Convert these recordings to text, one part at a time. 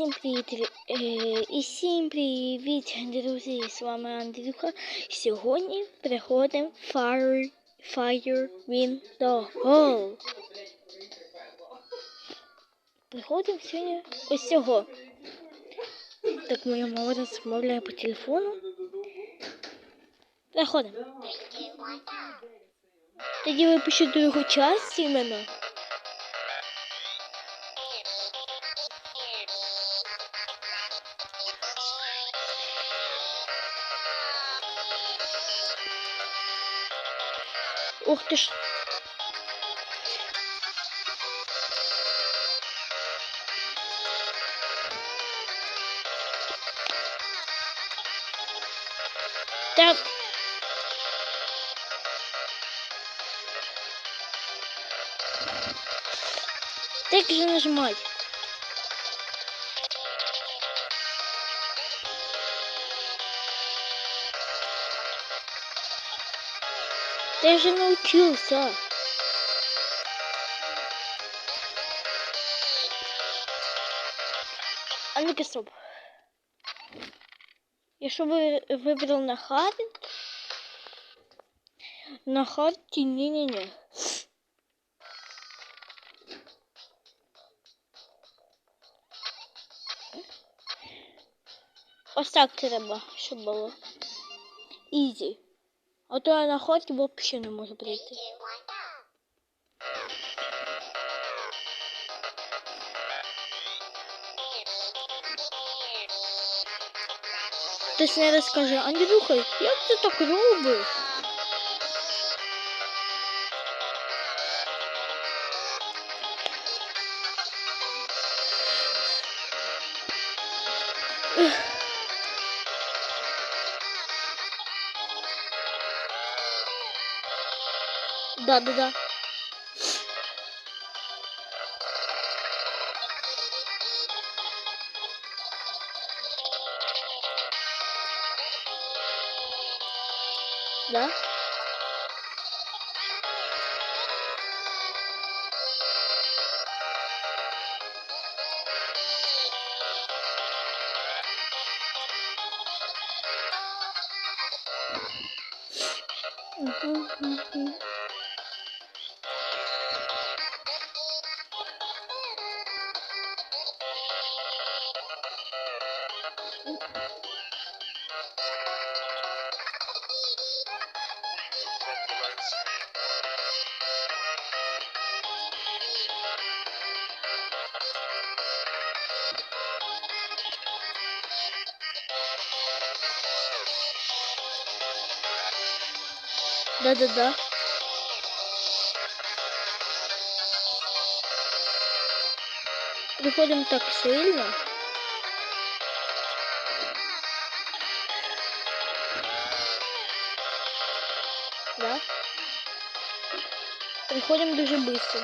всім привіт! Е, і всім привіт, друзі! З вами Андрюха. Сьогодні приходимо Fire, Fire in the Hall. Приходимо сьогодні ось цього. Так моя мама розмовляє по телефону. Приходимо. Тоді випишу другу часть іменно. Ух ты ж. Так. Так же нажимать. Ты же научился. А ну-ка, стоп. Якщо ви вибрав на хард, на харді ні-ні-ні. Ось так треба, щоб було. Ізі. А то я на харді взагалі не можу прийти. Хтось не розкаже, Андрюха, як ти так робиш? Ех. da da da. Da. Mm-hmm, mm-hmm. Да-да-да. Приходим так сильно. Приходим дуже быстро.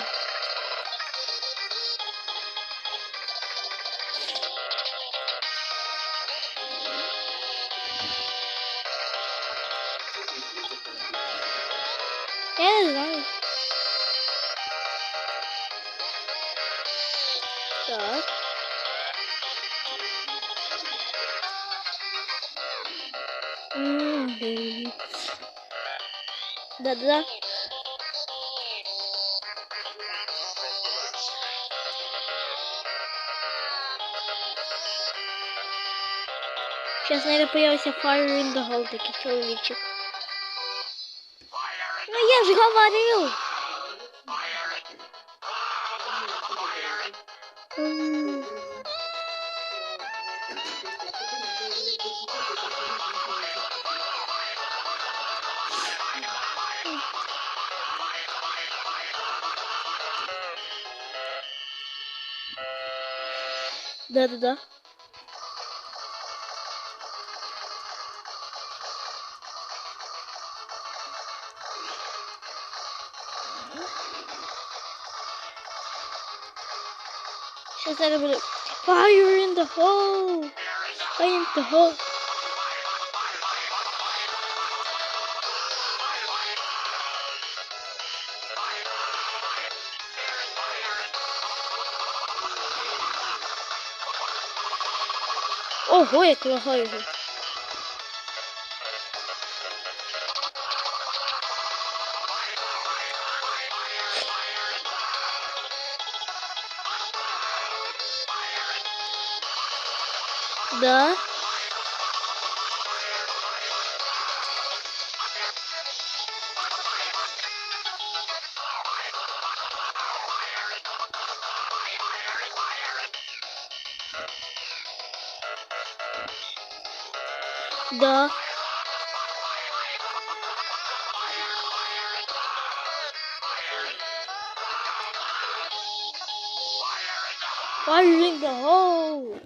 Я не знаю. Так. М, Сейчас, наверное, появится Fire in the Hole, такий чоловічок. Ну я же говорил. М. Да-да-да. Сейчас надо будет Fire in the hole! Fire in the hole! Ого, як лагаю. da da Fire in the hole!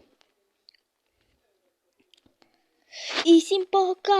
e se empolgar.